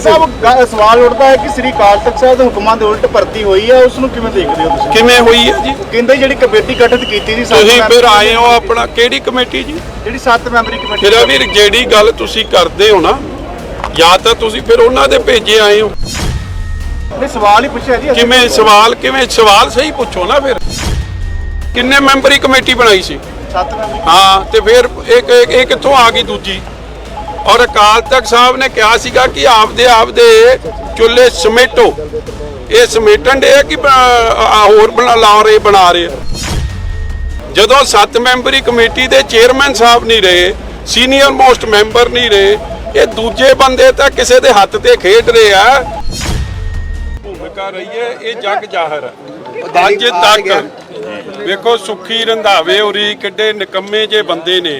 ਸਾਹਿਬ ਗ- ਸਵਾਲ ਉੱਠਦਾ ਹੈ ਕਿ ਸ੍ਰੀ ਅਕਾਲ ਤਖਤ ਸਾਹਿਬ ਦੇ ਹੁਕਮਾਂ ਦੇ ਉਲਟ ਭਰਤੀ ਹੋਈ ਹੈ ਉਸ ਨੂੰ ਕਿਵੇਂ ਦੇਖਦੇ ਹੋ ਤੁਸੀਂ? ਕਿਵੇਂ ਹੋਈ ਹੈ ਜੀ? ਕਹਿੰਦੇ ਜਿਹੜੀ ਕਮੇਟੀ ਗਠਿਤ ਕੀਤੀ ਸੀ ਸੱਤ ਤੁਸੀਂ ਮੈਂਬਰੀ ਫਿਰ ਆਏ ਹੋ ਆਪਣਾ ਕਿਹੜੀ ਕਮੇਟੀ ਜੀ? ਜਿਹੜੀ 7 ਮੈਂਬਰੀ ਕਮੇਟੀ ਮੇਰਾ ਵੀਰ ਜਿਹੜੀ ਗੱਲ ਤੁਸੀਂ ਕਰਦੇ ਹੋ ਨਾ ਜਾਂ ਤਾਂ ਤੁਸੀਂ ਫਿਰ ਉਹਨਾਂ ਦੇ ਭੇਜੇ ਆਏ ਹੋ। ਨੇ ਸਵਾਲ ਹੀ ਪੁੱਛਿਆ ਜੀ ਅਸੀਂ। ਕਿਵੇਂ ਸਵਾਲ ਕਿਵੇਂ ਸਵਾਲ ਸਹੀ ਪੁੱਛੋ ਨਾ ਫਿਰ। ਕਿੰਨੇ ਮੈਂਬਰੀ ਕਮੇਟੀ ਬਣਾਈ ਸੀ? ਸੱਤ ਮੈਂਬਰੀ ਹਾਂ ਤੇ ਫਿਰ ਇੱਕ ਇੱਕ- ਇਹ ਕਿੱਥੋਂ ਆ ਗਈ ਦੂਜੀ। ਔਰ ਅਕਾਲ ਤਖਤ ਸਾਹਿਬ ਨੇ ਕਿਹਾ ਸੀਗਾ ਕਿ ਆਪਦੇ ਆਪਦੇ ਚੁੱਲ੍ਹੇ ਸਮੇਟੋ। ਇਹ ਸਮੇਟਣ ਦੇ ਕਿ ਹੋਰ ਬਣਾ, ਲਾ ਰਹੇ, ਬਣਾ ਰਹੇ ਜਦੋਂ ਸੱਤ ਮੈਂਬਰੀ ਕਮੇਟੀ ਦੇ ਚੇਅਰਮੈਨ ਸਾਹਿਬ ਨਹੀਂ ਰਹੇ, ਸੀਨੀਅਰ ਮੋਸਟ ਮੈਂਬਰ ਨਹੀਂ ਰਹੇ, ਇਹ ਦੂਜੇ ਬੰਦੇ ਤਾਂ ਕਿਸੇ ਦੇ ਹੱਥ ਤੇ ਖੇਡ ਰਹੇ ਆ। ਭੂਮਿਕਾ ਰਹੀ ਹੈ ਇਹ ਜਗ ਜ਼ਾਹਰ ਹੈ ਅੱਜ ਤੱਕ ਵੇਖੋ ਸੁਖੀ ਰੰਧਾਵੇ ਹੋਰੀ ਕਿੱਡੇ ਨਿਕੰਮੇ ਜੇ ਬੰਦੇ ਨੇ।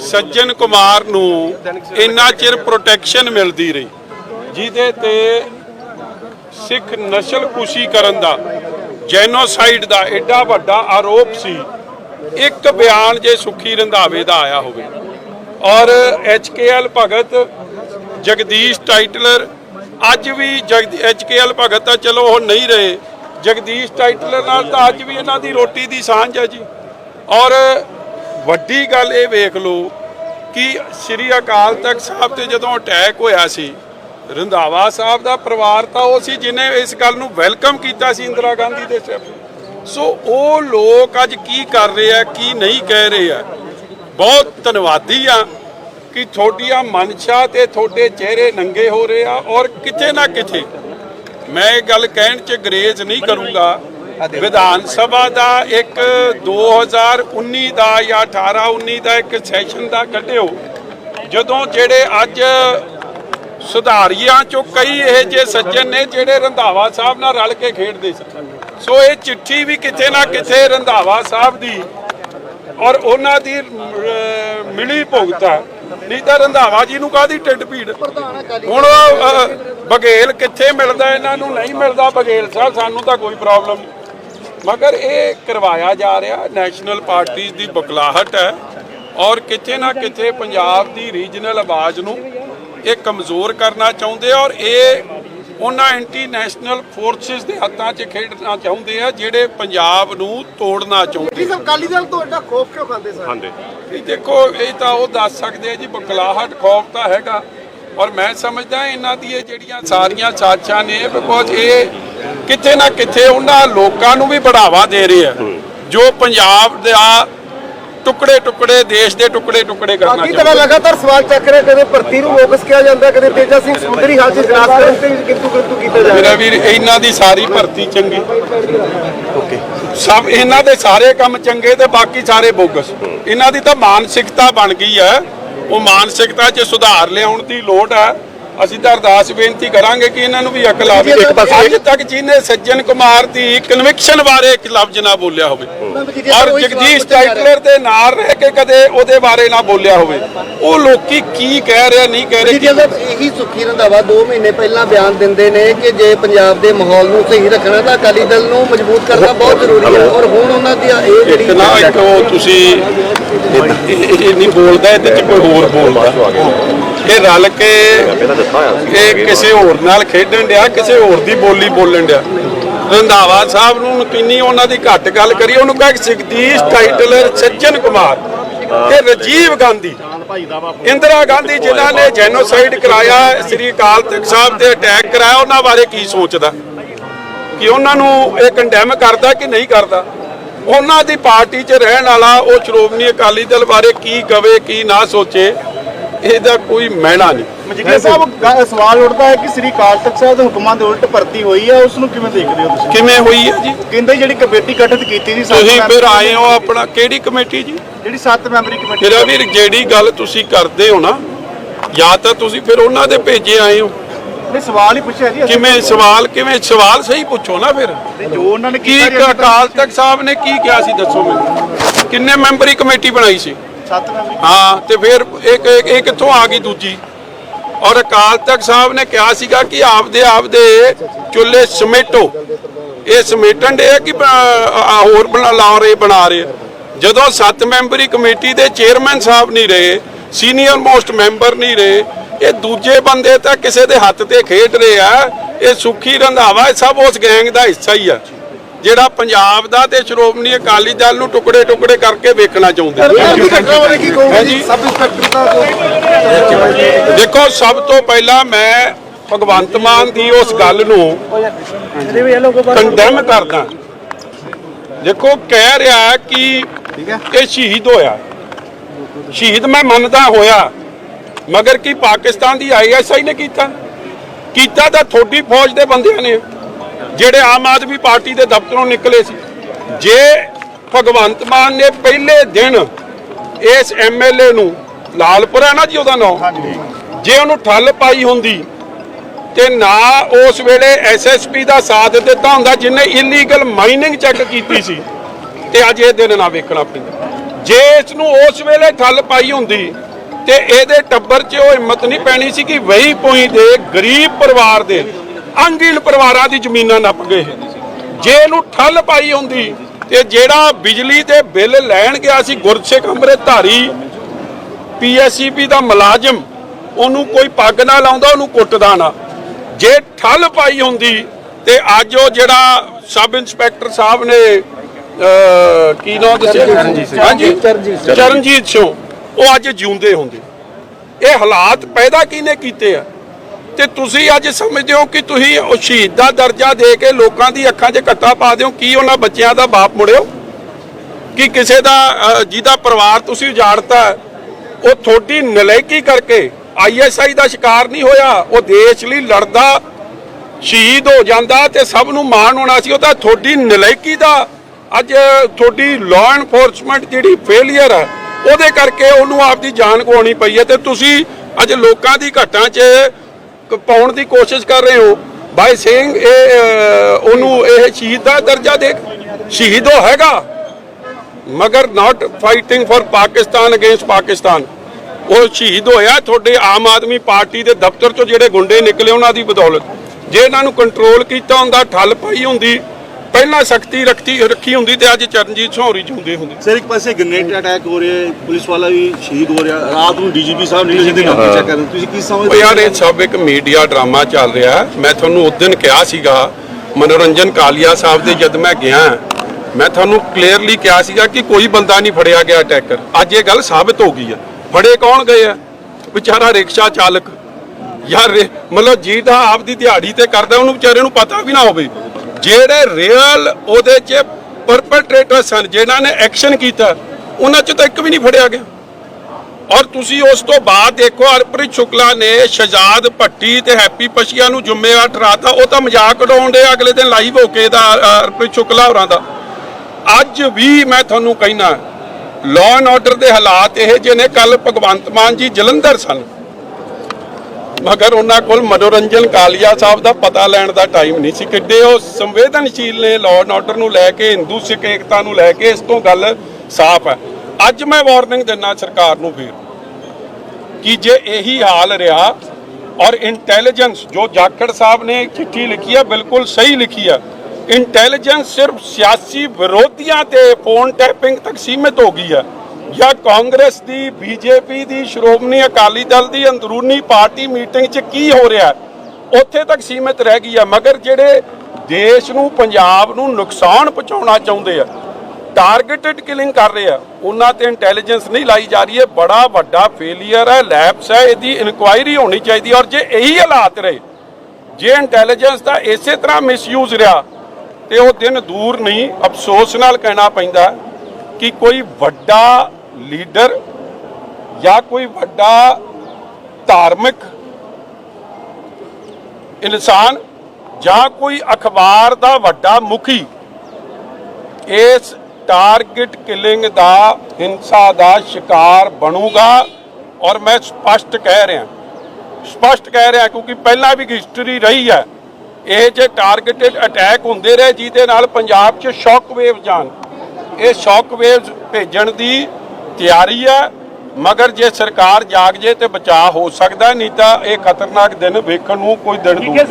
ਸੱਜਣ ਕੁਮਾਰ ਨੂੰ ਇੰਨਾ ਚਿਰ ਪ੍ਰੋਟੈਕਸ਼ਨ ਮਿਲਦੀ ਰਹੀ, ਜਿਹਦੇ ਤੇ ਸਿੱਖ ਨਸਲ ਕੁਸ਼ੀ ਕਰਨ ਦਾ ਜੈਨੋਸਾਈਡ ਦਾ ਐਡਾ ਵੱਡਾ ਆਰੋਪ ਸੀ, ਇੱਕ ਬਿਆਨ ਜੇ ਸੁਖੀ ਰੰਧਾਵੇ ਦਾ ਆਇਆ ਹੋਵੇ। ਔਰ ਐਚਕੇਐਲ ਭਗਤ ਜਗਦੀਸ਼ ਟਾਈਟਲਰ ਅੱਜ ਵੀ ਜਗਦੀ ਐਚਕੇਐਲ ਭਗਤ ਤਾਂ ਚਲੋ ਉਹ ਨਹੀਂ ਰਹੇ, ਜਗਦੀਸ਼ ਟਾਈਟਲਰ ਨਾਲ ਤਾਂ ਅੱਜ ਵੀ ਇਹਨਾਂ ਦੀ ਰੋਟੀ ਦੀ ਸਾਂਝ ਹੈ ਜੀ। ਔਰ ਵੱਡੀ ਗੱਲ ਇਹ ਵੇਖ ਲਓ ਕਿ ਸ੍ਰੀ ਅਕਾਲ ਤਖਤ ਸਾਹਿਬ ਤੇ ਜਦੋਂ ਅਟੈਕ ਹੋਇਆ ਸੀ, ਰੰਧਾਵਾ ਸਾਹਿਬ ਦਾ ਪਰਿਵਾਰ ਤਾਂ ਉਹ ਸੀ ਜਿਨੇ ਇਸ ਗੱਲ ਨੂੰ ਵੈਲਕਮ ਕੀਤਾ ਸੀ ਇੰਦਰਾ ਗਾਂਧੀ ਦੇ ਸਟੈਪ ਸੋ ਉਹ ਲੋਕ ਅੱਜ ਕੀ ਕਰ ਰਹੇ ਆ, ਕੀ ਨਹੀਂ ਕਹਿ ਰਹੇ ਆ? ਬਹੁਤ ਧੰਨਵਾਦੀ ਆ ਕਿ ਤੁਹਾਡੀਆਂ ਮਨਸ਼ਾ ਤੇ ਤੁਹਾਡੇ ਚਿਹਰੇ ਨੰਗੇ ਹੋ ਰਹੇ ਆ ਔਰ ਕਿਤੇ ਨਾ ਕਿਤੇ ਮੈਂ ਇਹ ਗੱਲ ਕਹਿਣ ਚ ਗਰੇਜ਼ ਨਹੀਂ ਕਰੂੰਗਾ ਵਿਧਾਨ ਸਭਾ ਦਾ ਇੱਕ 2019 ਦਾ ਜਾਂ 18 19 ਦਾ ਇੱਕ ਸੈਸ਼ਨ ਦਾ ਕੱਢਿਓ। ਜਦੋਂ ਜਿਹੜੇ ਅੱਜ ਸੁਧਾਰੀਆਂ ਚੋਂ ਕਈ ਇਹ ਜੇ ਸੱਜਣ ਨੇ ਜਿਹੜੇ ਰੰਧਾਵਾ ਸਾਹਿਬ ਨਾਲ ਰਲ ਕੇ ਖੇਡਦੇ ਸੀ। ਸੋ ਇਹ ਚਿੱਠੀ ਵੀ ਕਿਤੇ ਨਾ ਕਿਤੇ ਰੰਧਾਵਾ ਸਾਹਿਬ ਦੀ ਔਰ ਉਹਨਾਂ ਦੀ ਅਹ, ਮਿਲੀ ਭੁਗਤਾ ਨਹੀਂ ਤਾਂ ਰੰਧਾਵਾ ਜੀ ਨੂੰ ਕਾਦੀ ਟਿੱਡ ਭੀੜ? ਹੁਣ ਉਹ, ਬਘੇਲ ਕਿੱਥੇ ਮਿਲਦਾ ਇਹਨਾਂ ਨੂੰ ਨਹੀਂ ਮਿਲਦਾ ਬਘੇਲ ਸਾਹਿਬ ਸਾਨੂੰ ਤਾਂ ਕੋਈ ਪ੍ਰੋਬਲਮ ਨਹੀਂ ਮਗਰ ਇਹ ਕਰਵਾਇਆ ਜਾ ਰਿਹਾ ਨੈਸ਼ਨਲ ਪਾਰਟੀਆਂ ਦੀ ਬਕਲਾਹਟ ਹੈ ਔਰ ਕਿਤੇ ਨਾ ਕਿਤੇ ਪੰਜਾਬ ਦੀ ਰੀਜਨਲ ਆਵਾਜ਼ ਨੂੰ ਇਹ ਕਮਜ਼ੋਰ ਕਰਨਾ ਚਾਹੁੰਦੇ ਆ ਔਰ ਇਹ ਉਹਨਾਂ ਇੰਟਰਨੈਸ਼ਨਲ ਫੋਰਸਸ ਦੇ ਹੱਥਾਂ 'ਚ ਖੇਡਣਾ ਚਾਹੁੰਦੇ ਆ ਜਿਹੜੇ ਪੰਜਾਬ ਨੂੰ ਤੋੜਨਾ ਚਾਹੁੰਦੇ ਜੀ ਅਕਾਲੀ ਦਲ ਤੋਂ ਐਡਾ ਖੋਫ ਕਿਉਂ ਖਾਂਦੇ ਸਰ? ਇਹ ਦੇਖੋ ਇਹ ਤਾਂ ਉਹ ਦੱਸ ਸਕਦੇ ਆ ਜੀ ਬਕਲਾਹਟ ਖੌਫ ਤਾਂ ਹੈਗਾ। ਔਰ ਮੈਂ ਸਮਝਦਾ ਇਹਨਾਂ ਦੀ ਇਹ ਜਿਹੜੀਆਂ ਸਾਰੀਆਂ ਸਾਜ਼ਿਸ਼ਾਂ ਨੇ ਬਿਕੋਜ਼ ਇਹ ਕਿਤੇ ਨਾ ਕਿਤੇ ਉਹਨਾਂ ਲੋਕਾਂ ਨੂੰ ਵੀ ਬੜਾਵਾ ਦੇ ਰਹੇ ਆ ਜੋ ਪੰਜਾਬ ਦਾ ਟੁਕੜੇ ਟੁਕੜੇ ਦੇਸ਼ ਦੇ ਟੁਕੜੇ ਟੁਕੜੇ ਕਰਨਾ ਬਾਕੀ ਤਰ੍ਹਾਂ ਲਗਾਤਾਰ ਸਵਾਲ ਚੱਕ ਰਹੇ ਕਦੇ ਭਰਤੀ ਨੂੰ ਵਾਪਸ ਕਿਹਾ ਜਾਂਦਾ ਕਦੇ ਤੇਜਾ ਸਿੰਘ ਸਮੁੰਦਰੀ ਹਾਲ 'ਚ ਜਨਾਬ ਕਰਨ ਤੇ ਕਿੰਤੂ ਕਿੰਤੂ ਕੀਤਾ ਜਾ ਮੇਰਾ ਵੀਰ ਇਹਨਾਂ ਦੀ ਸਾਰੀ ਭਰਤੀ ਚੰਗੀ। ਸਭ ਇਹਨਾਂ ਦੇ ਸਾਰੇ ਕੰਮ ਚੰਗੇ ਤੇ ਬਾਕੀ ਸਾਰੇ ਬੋਗਸ। ਇਹਨਾਂ ਦੀ ਤਾਂ ਮਾਨਸਿਕਤਾ ਬਣ ਗਈ ਹੈ। ਉਹ ਮਾਨਸਿਕਤਾ 'ਚ ਸੁਧਾਰ ਲਿਆਉਣ ਦੀ ਲੋੜ ਹੈ। ਅਸੀਂ ਤਾਂ ਅਰਦਾਸ ਬੇਨਤੀ ਕਰਾਂਗੇ ਕਿ ਇਹਨਾਂ ਨੂੰ ਵੀ ਅਕਲ ਆਵੇ। ਇੱਕ ਪਾਸੇ- ਅੱਜ ਤੱਕ ਜਿਹਨੇ ਸੱਜਣ ਕੁਮਾਰ ਦੀ ਕਨਵਿਕਸ਼ਨ ਬਾਰੇ ਇੱਕ ਲਫ਼ਜ਼ ਨਾ ਬੋਲਿਆ ਹੋਵੇ। ਔਰ ਜਗਦੀਸ਼ ਟਾਈਟਲਰ ਦੇ ਨਾਲ ਰਹਿ ਕੇ ਕਦੇ ਉਹਦੇ ਬਾਰੇ ਨਾ ਬੋਲਿਆ ਹੋਵੇ। ਉਹ ਲੋਕੀ ਕੀ ਕਹਿ ਰਿਹਾ ਨਹੀਂ ਕਹਿ ਰਹੇ ਜੀ ਇਹੀ ਸੁਖੀ ਰੰਧਾਵਾ 2 ਮਹੀਨੇ ਪਹਿਲਾਂ ਬਿਆਨ ਦਿੰਦੇ ਨੇ ਕਿ ਜੇ ਪੰਜਾਬ ਦੇ ਮਾਹੌਲ ਨੂੰ ਸਹੀ ਰੱਖਣਾ ਤਾਂ ਅਕਾਲੀ ਦਲ ਨੂੰ ਮਜ਼ਬੂਤ ਕਰਨਾ ਬਹੁਤ ਜ਼ਰੂਰੀ ਹੈ। ਔਰ ਹੁਣ ਉਹਨਾਂ ਦੀ ਇਹ ਇੱਕ ਜਿਹੜੀ ਨਾ ਇੱਕ ਉਹ ਤੁਸੀਂ ਇਹ ਨਹੀਂ ਬੋਲਦਾ ਇਹਦੇ ਚ ਕੋਈ ਹੋਰ ਬੋਲਦਾ। ਇਹ ਰਲ ਕੇ ਇਹ ਕਿਸੇ ਹੋਰ ਨਾਲ ਖੇਡਣ ਡਿਆ, ਕਿਸੇ ਹੋਰ ਦੀ ਬੋਲੀ ਬੋਲਣ ਡਿਆ। ਰੰਧਾਵਾ ਸਾਹਿਬ ਨੂੰ ਕਿੰਨੀ ਉਹਨਾਂ ਦੀ ਘੱਟ ਗੱਲ ਕਰੀ ਉਹਨੂੰ ਕਹੇ ਜਗਦੀਸ਼ ਟਾਈਟਲਰ ਸੱਜਣ ਕੁਮਾਰ ਇਹ ਰਾਜੀਵ ਗਾਂਧੀ। ਇੰਦਰਾ ਗਾਂਧੀ ਜਿਨ੍ਹਾਂ ਨੇ ਜੈਨੋਸਾਈਡ ਕਰਾਇਆ, ਸ੍ਰੀ ਅਕਾਲ ਤਖਤ ਸਾਹਿਬ ਤੇ ਅਟੈਕ ਕਰਾਇਆ, ਉਹਨਾਂ ਬਾਰੇ ਕੀ ਸੋਚਦਾ? ਕਿ ਉਹਨਾਂ ਨੂੰ ਇਹ ਕੰਡੈਮ ਕਰਦਾ ਕਿ ਨਹੀਂ ਕਰਦਾ? ਉਹਨਾਂ ਦੀ ਪਾਰਟੀ 'ਚ ਰਹਿਣ ਵਾਲਾ ਉਹ ਸ਼੍ਰੋਮਣੀ ਅਕਾਲੀ ਦਲ ਬਾਰੇ ਕੀ ਕਵੇ, ਕੀ ਨਾ ਸੋਚੇ? ਇਹਦਾ ਕੋਈ ਮੈਣਾ ਨਹੀਂ। ਮਜੀਠੀਆ ਸਾਹਿਬ ਗ- ਸਵਾਲ ਉੱਠਦਾ ਹੈ ਕਿ ਸ੍ਰੀ ਅਕਾਲ ਤਖਤ ਸਾਹਿਬ ਦੇ ਹੁਕਮਾਂ ਦੇ ਉਲਟ ਭਰਤੀ ਹੋਈ ਹੈ ਉਸ ਨੂੰ ਕਿਵੇਂ ਦੇਖਦੇ ਹੋ ਤੁਸੀਂ? ਕਿਵੇਂ ਹੋਈ ਹੈ ਜੀ? ਕਹਿੰਦੇ ਜਿਹੜੀ ਕਮੇਟੀ ਗਠਿਤ ਕੀਤੀ ਸੀ ਸੱਤ ਤੁਸੀਂ ਮੈਂਬਰੀ ਫਿਰ ਆਏ ਹੋ ਆਪਣਾ ਕਿਹੜੀ ਕਮੇਟੀ ਜੀ? ਜਿਹੜੀ 7 ਮੈਂਬਰੀ ਕਮੇਟੀ ਮੇਰਾ ਵੀਰ ਜਿਹੜੀ ਗੱਲ ਤੁਸੀਂ ਕਰਦੇ ਹੋ ਨਾ ਜਾਂ ਤਾਂ ਤੁਸੀਂ ਫਿਰ ਉਹਨਾਂ ਦੇ ਭੇਜੇ ਆਏ ਹੋ। ਨੇ ਸਵਾਲ ਹੀ ਪੁੱਛਿਆ ਜੀ ਅਸੀਂ। ਕਿਵੇਂ ਸਵਾਲ ਕਿਵੇਂ ਸਵਾਲ ਸਹੀ ਪੁੱਛੋ ਨਾ ਫਿਰ। ਤੇ ਜੋ ਉਹਨਾਂ ਨੇ ਕੀ ਕੀਤਾ ਜੀ, ਅਕਾਲ ਤਖਤ ਸਾਹਿਬ ਨੇ ਕੀ ਕਿਹਾ ਸੀ ਦੱਸੋ ਮੈਨੂੰ। ਕਿੰਨੇ ਮੈਂਬਰੀ ਕਮੇਟੀ ਬਣਾਈ ਸੀ? ਹਾਂ, ਤੇ ਫਿਰ ਇੱਕ ਇਹ ਕਿੱਥੋਂ ਆ ਗਈ ਦੂਜੀ? ਔਰ ਅਕਾਲ ਤਖਤ ਸਾਹਿਬ ਨੇ ਕਿਹਾ ਸੀਗਾ ਕਿ ਆਪਦੇ ਆਪਦੇ ਚੁੱਲ੍ਹੇ ਸਮੇਟੋ। ਇਹ ਸਮੇਟਣ ਦੇ ਕਿ ਹੋਰ ਬਣਾ ਲਾ ਰਹੇ, ਬਣਾ ਰਹੇ ਜਦੋਂ ਸੱਤ ਮੈਂਬਰੀ ਕਮੇਟੀ ਦੇ ਚੇਅਰਮੈਨ ਸਾਹਿਬ ਨਹੀਂ ਰਹੇ, ਸੀਨੀਅਰ ਮੋਸਟ ਮੈਂਬਰ ਨਹੀਂ ਰਹੇ, ਇਹ ਦੂਜੇ ਬੰਦੇ ਤਾਂ ਕਿਸੇ ਦੇ ਹੱਥ ਤੇ ਖੇਡ ਰਹੇ ਆ, ਇਹ ਸੁਖੀ ਰੰਧਾਵਾ, ਇਹ ਸਭ ਉਸ ਗੈਂਗ ਦਾ ਹਿੱਸਾ ਹੀ ਆ। ਜਿਹੜਾ ਪੰਜਾਬ ਦਾ ਤੇ ਸ਼੍ਰੋਮਣੀ ਅਕਾਲੀ ਦਲ ਨੂੰ ਟੁਕੜੇ ਟੁਕੜੇ ਕਰਕੇ ਵੇਖਣਾ ਚਾਹੁੰਦੇ ਦੇਖੋ ਸਭ ਤੋਂ ਪਹਿਲਾਂ ਮੈਂ ਭਗਵੰਤ ਮਾਨ ਦੀ ਉਸ ਗੱਲ ਨੂੰ ਕੰਡੈਮ ਕਰਦਾ। ਦੇਖੋ ਕਹਿ ਰਿਹਾ ਕਿ ਇਹ ਸ਼ਹੀਦ ਹੋਇਆ। ਸ਼ਹੀਦ ਮੈਂ ਮੰਨਦਾ ਹੋਇਆ। ਮਗਰ ਕੀ ਪਾਕਿਸਤਾਨ ਦੀ ਆਈਐਸਆਈ ਨੇ ਕੀਤਾ? ਕੀਤਾ ਤਾਂ ਥੋੜੀ ਫੌਜ ਦੇ ਬੰਦਿਆਂ ਨੇ। ਜਿਹੜੇ ਆਮ ਆਦਮੀ ਪਾਰਟੀ ਦੇ ਦਫ਼ਤਰੋਂ ਨਿਕਲੇ ਸੀ ਜੇ ਭਗਵੰਤ ਮਾਨ ਨੇ ਪਹਿਲੇ ਦਿਨ ਇਸ ਐਮਐਲਏ ਨੂੰ ਲਾਲਪੁਰਾ ਨਾ ਜੀ ਉਹਦਾ ਨਾਮ ਜੇ ਉਹਨੂੰ ਠੱਲ ਪਾਈ ਹੁੰਦੀ ਤੇ ਨਾ ਉਸ ਵੇਲੇ ਐਸਐਸਪੀ ਦਾ ਸਾਥ ਦਿੱਤਾ ਹੁੰਦਾ ਜਿਨੇ ਇਲੀਗਲ ਮਾਈਨਿੰਗ ਚੈੱਕ ਕੀਤੀ ਸੀ ਤੇ ਅੱਜ ਇਹ ਦਿਨ ਨਾ ਵੇਖਣਾ ਪੈਂਦਾ। ਜੇ ਇਸ ਨੂੰ ਉਸ ਵੇਲੇ ਠੱਲ ਪਾਈ ਹੁੰਦੀ ਤੇ ਇਹਦੇ ਟੱਬਰ 'ਚ ਉਹ ਹਿੰਮਤ ਨਹੀਂ ਪੈਣੀ ਸੀ ਕਿ ਵਹੀ ਪੋਈ ਦੇ ਗਰੀਬ ਪਰਿਵਾਰ ਦੇ ਅੰਗਹੀਣ ਪਰਿਵਾਰਾਂ ਦੀ ਜ਼ਮੀਨਾਂ ਨੱਪ ਗਏ। ਜੇ ਇਹਨੂੰ ਠੱਲ ਪਾਈ ਹੁੰਦੀ ਤੇ ਜਿਹੜਾ ਬਿਜਲੀ ਦੇ ਬਿੱਲ ਲੈਣ ਗਿਆ ਸੀ ਗੁਰਸਿੱਖ ਅੰਮ੍ਰਿਤਧਾਰੀ ਪੀਐਸਸੀਪੀ ਦਾ ਮੁਲਾਜ਼ਮ ਉਹਨੂੰ ਕੋਈ ਪੱਗ ਨਾ ਲਾਉਂਦਾ ਉਹਨੂੰ ਕੁੱਟਦਾ ਨਾ। ਜੇ ਠੱਲ ਪਾਈ ਹੁੰਦੀ ਤੇ ਅੱਜ ਉਹ ਜਿਹੜਾ ਸਬ ਇੰਸਪੈਕਟਰ ਸਾਹਿਬ ਨੇ ਕੀ ਨਾਮ ਦੱਸਿਆ? ਹਾਂਜੀ। ਚਰਨਜੀਤ ਸਿੰਘ। ਉਹ ਅੱਜ ਜਿਉਂਦੇ ਹੁੰਦੇ। ਇਹ ਹਾਲਾਤ ਪੈਦਾ ਕਿਹਨੇ ਕੀਤੇ ਆ? ਤੇ ਤੁਸੀਂ ਅੱਜ ਸਮਝਦੇ ਹੋ ਕਿ ਤੁਸੀਂ ਉਹ ਸ਼ਹੀਦ ਦਾ ਦਰਜਾ ਦੇ ਕੇ ਲੋਕਾਂ ਦੀ ਅੱਖਾਂ 'ਚ ਕੱਟਾ ਪਾ ਦਿਓ, ਕੀ ਉਹਨਾਂ ਬੱਚਿਆਂ ਦਾ ਬਾਪ ਮੁੜਿਓ? ਕਿ ਕਿਸੇ ਦਾ ਜਿਹਦਾ ਪਰਿਵਾਰ ਤੁਸੀਂ ਉਜਾੜਤਾ, ਉਹ ਥੋੜੀ ਨਲਾਇਕੀ ਕਰਕੇ ਆਈਐਸਆਈ ਦਾ ਸ਼ਿਕਾਰ ਨਹੀਂ ਹੋਇਆ, ਉਹ ਦੇਸ਼ ਲਈ ਲੜਦਾ, ਸ਼ਹੀਦ ਹੋ ਜਾਂਦਾ ਤੇ ਸਭ ਨੂੰ ਮਾਣ ਹੋਣਾ ਸੀ, ਉਹ ਤਾਂ ਥੋੜੀ ਨਲਾਇਕੀ ਦਾ ਅੱਜ ਥੋੜੀ ਲਾਅ ਐਨਫੋਰਸਮੈਂਟ ਜਿਹੜੀ ਫੇਲਿਅਰ ਹੈ ਉਹਦੇ ਕਰਕੇ ਉਹਨੂੰ ਆਪਦੀ ਜਾਨ ਗਵਾਉਣੀ ਪਈ ਹੈ ਤੇ ਤੁਸੀਂ ਅੱਜ ਲੋਕਾਂ ਦੀ ਘਟਾਂ 'ਚ ਪਾਉਣ ਦੀ ਕੋਸ਼ਿਸ਼ ਕਰ ਰਹੇ ਹੋ। ਬਾਈ ਸਿੰਘ, ਇਹ ਉਹਨੂੰ ਇਹ ਸ਼ਹੀਦ ਦਾ ਦਰਜਾ ਦੇ ਸ਼ਹੀਦ ਉਹ ਹੈਗਾ। ਮਗਰ not fighting for Pakistan against Pakistan. ਉਹ ਸ਼ਹੀਦ ਹੋਇਆ ਤੁਹਾਡੇ ਆਮ ਆਦਮੀ ਪਾਰਟੀ ਦੇ ਦਫ਼ਤਰ ਚੋਂ ਜਿਹੜੇ ਗੁੰਡੇ ਨਿਕਲੇ ਉਹਨਾਂ ਦੀ ਬਦੌਲਤ। ਜੇ ਇਹਨਾਂ ਨੂੰ ਕੰਟਰੋਲ ਕੀਤਾ ਹੁੰਦਾ, ਠੱਲ ਪਾਈ ਹੁੰਦੀ ਪਹਿਲਾਂ ਸਖਤੀ ਰੱਖੀ ਰੱਖੀ ਹੁੰਦੀ ਤੇ ਅੱਜ ਚਰਨਜੀਤ ਸੌਰੀ ਹੁੰਦੇ ਹੁੰਦੇ। ਸਰ ਇੱਕ ਪਾਸੇ ਗ੍ਰਨੇਡ ਅਟੈਕ ਹੋ ਰਿਹਾ ਹੈ ਪੁਲਿਸ ਵਾਲਾ ਵੀ ਸ਼ਹੀਦ ਹੋ ਰਿਹਾ। ਰਾਤ ਨੂੰ ਡੀਜੀਪੀ ਸਾਹਿਬ ਨੀਲੇ ਜਿਹਦੇ ਨਾਮ ਚੈੱਕ ਕਰ ਰਹੇ ਤੁਸੀਂ ਕੀ ਸਮਝਦੇ ਯਾਰ ਇਹ ਸਭ ਇੱਕ ਮੀਡੀਆ ਡਰਾਮਾ ਚੱਲ ਰਿਹਾ। ਹੈ। ਮੈਂ ਤੁਹਾਨੂੰ ਉਸ ਦਿਨ ਕਿਹਾ ਸੀਗਾ ਮਨੋਰੰਜਨ ਕਾਲੀਆ ਸਾਹਿਬ ਦੇ ਜਦ ਮੈਂ ਗਿਆ ਮੈਂ ਤੁਹਾਨੂੰ ਕਲੀਅਰਲੀ ਕਿਹਾ ਸੀਗਾ ਕਿ ਕੋਈ ਬੰਦਾ ਨਹੀਂ ਫੜਿਆ ਗਿਆ ਅਟੈਕਰ ਅੱਜ ਇਹ ਗੱਲ ਸਾਬਤ ਹੋ ਗਈ ਹੈ ਫੜੇ ਕੌਣ ਗਏ ਆ? ਵਿਚਾਰਾ ਰਿਕਸ਼ਾ ਚਾਲਕ। ਯਾਰ ਮਤਲਬ ਜਿਹਦਾ ਆਪਦੀ ਦਿਹਾੜੀ ਤੇ ਕਰਦਾ ਉਹਨੂੰ ਵਿਚਾਰੇ ਨੂੰ ਪਤਾ ਵੀ ਨਾ ਹੋਵੇ। ਜਿਹੜੇ ਰੀਅਲ ਉਹਦੇ 'ਚ ਪਰਪਟਰੇਟਰ ਸਨ ਜਿਨ੍ਹਾਂ ਨੇ ਐਕਸ਼ਨ ਕੀਤਾ, ਉਹਨਾਂ 'ਚ ਤਾਂ ਇੱਕ ਵੀ ਨਹੀਂ ਫੜਿਆ ਗਿਆ। ਔਰ ਤੁਸੀਂ ਉਸ ਤੋਂ ਬਾਅਦ ਦੇਖੋ, ਹਰਪ੍ਰੀਤ ਸ਼ੁਕਲਾ ਨੇ ਸ਼ਹਜ਼ਾਦ ਭੱਟੀ ਤੇ ਹੈਪੀ ਪਸ਼ੀਆ ਨੂੰ ਜ਼ਿੰਮੇਵਾਰ ਠਹਿਰਾਤਾ। ਉਹ ਤਾਂ ਮਜ਼ਾਕ ਉਡਾਉਣ ਦੇ ਅਗਲੇ ਦਿਨ ਲਾਈਵ ਹੋ ਕੇ ਦਾ ਹਰਪ੍ਰੀਤ ਸ਼ੁਕਲਾ ਹੋਰਾਂ ਦਾ। ਅੱਜ ਵੀ ਮੈਂ ਤੁਹਾਨੂੰ ਕਹਿਣਾ ਲਾਅ ਐਂਡ ਆਰਡਰ ਦੇ ਹਾਲਾਤ ਇਹ ਜਿਹੇ ਨੇ ਕੱਲ ਭਗਵੰਤ ਮਾਨ ਜੀ ਜਲੰਧਰ ਸਨ। ਮਗਰ ਉਹਨਾਂ ਕੋਲ ਮਨੋਰੰਜਨ ਕਾਲੀਆ ਸਾਹਿਬ ਦਾ ਪਤਾ ਲੈਣ ਦਾ ਟਾਈਮ ਨਹੀਂ ਸੀ। ਕਿੱਡੇ ਉਹ ਸੰਵੇਦਨਸ਼ੀਲ ਨੇ ਲਾਅ ਐਂਡ ਆਰਡਰ ਨੂੰ ਲੈ ਕੇ, ਹਿੰਦੂ ਸਿੱਖ ਏਕਤਾ ਨੂੰ ਲੈ ਕੇ, ਇਸ ਤੋਂ ਗੱਲ ਸਾਫ਼ ਹੈ। ਅੱਜ ਮੈਂ ਵਾਰਨਿੰਗ ਦਿੰਨਾ ਸਰਕਾਰ ਨੂੰ ਫਿਰ ਕਿ ਜੇ ਇਹੀ ਹਾਲ ਰਿਹਾ ਔਰ ਇੰਟੈਲੀਜੈਂਸ ਜੋ ਜਾਖੜ ਸਾਹਿਬ ਨੇ ਚਿੱਠੀ ਲਿਖੀ ਹੈ, ਬਿਲਕੁਲ ਸਹੀ ਲਿਖੀ ਹੈ ਇੰਟੈਲੀਜੈਂਸ ਸਿਰਫ ਸਿਆਸੀ ਵਿਰੋਧੀਆਂ ਤੇ ਫੋਨ ਟੈਪਿੰਗ ਤੱਕ ਸੀਮਿਤ ਹੋ ਗਈ ਹੈ। ਜਾਂ ਕਾਂਗਰਸ ਦੀ, ਬੀਜੇਪੀ ਦੀ, ਸ਼੍ਰੋਮਣੀ ਅਕਾਲੀ ਦਲ ਦੀ, ਅੰਦਰੂਨੀ ਪਾਰਟੀ ਮੀਟਿੰਗ 'ਚ ਕੀ ਹੋ ਰਿਹਾ? ਉੱਥੇ ਤੱਕ ਸੀਮਿਤ ਰਹਿ ਗਈ ਹੈ ਮਗਰ ਜਿਹੜੇ ਦੇਸ਼ ਨੂੰ, ਪੰਜਾਬ ਨੂੰ ਨੁਕਸਾਨ ਪਹੁੰਚਾਉਣਾ ਚਾਹੁੰਦੇ ਆ ਟਾਰਗੇਟਡ ਕਿਲਿੰਗ ਕਰ ਰਹੇ ਆ, ਉਹਨਾਂ ਤੇ ਇੰਟੈਲੀਜੈਂਸ ਨਹੀਂ ਲਾਈ ਜਾ ਰਹੀ ਹੈ, ਬੜਾ ਵੱਡਾ ਫੇਲਿਅਰ ਹੈ ਲੈਪਸ ਹੈ, ਇਹਦੀ ਇਨਕੁਆਇਰੀ ਹੋਣੀ ਚਾਹੀਦੀ ਔਰ ਜੇ ਇਹੀ ਹਾਲਾਤ ਰਹੇ, ਜੇ ਇੰਟੈਲੀਜੈਂਸ ਦਾ ਇਸੇ ਤਰ੍ਹਾਂ ਮਿਸਯੂਜ਼ ਰਿਹਾ, ਤੇ ਉਹ ਦਿਨ ਦੂਰ ਨਹੀਂ, ਅਫਸੋਸ ਨਾਲ ਕਹਿਣਾ ਪੈਂਦਾ ਕਿ ਕੋਈ ਵੱਡਾ ਲੀਡਰ ਜਾਂ ਕੋਈ ਵੱਡਾ ਧਾਰਮਿਕ ਇਨਸਾਨ ਜਾਂ ਕੋਈ ਅਖਬਾਰ ਦਾ ਵੱਡਾ ਮੁਖੀ, ਇਸ ਟਾਰਗੇਟ ਕਿਲਿੰਗ ਦਾ ਹਿੰਸਾ ਦਾ ਸ਼ਿਕਾਰ ਬਣੂਗਾ। ਔਰ ਮੈਂ ਸਪਸ਼ਟ ਕਹਿ ਰਿਹਾ, ਸਪਸ਼ਟ ਕਹਿ ਰਿਹਾ ਕਿਉਂਕਿ ਪਹਿਲਾਂ ਵੀ ਹਿਸਟਰੀ ਰਹੀ ਹੈ। ਇਹ ਜੇ ਟਾਰਗੇਟਡ ਅਟੈਕ ਹੁੰਦੇ ਰਹੇ, ਜਿਹਦੇ ਨਾਲ ਪੰਜਾਬ 'ਚ ਸ਼ੌਕ ਵੇਵ ਜਾਣ, ਇਹ ਸ਼ੌਕ ਵੇਵਸ ਭੇਜਣ ਦੀ ਤਿਆਰੀ ਹੈ ਮਗਰ ਜੇ ਸਰਕਾਰ ਜਾਗ ਜੇ ਤੇ ਬਚਾਅ ਹੋ ਸਕਦਾ ਨਹੀਂ ਤਾਂ ਇਹ ਖਤਰਨਾਕ ਦਿਨ ਵੇਖਣ ਨੂੰ ਕੋਈ ਦਿਨ ਦੂਰ ਨਹੀਂ।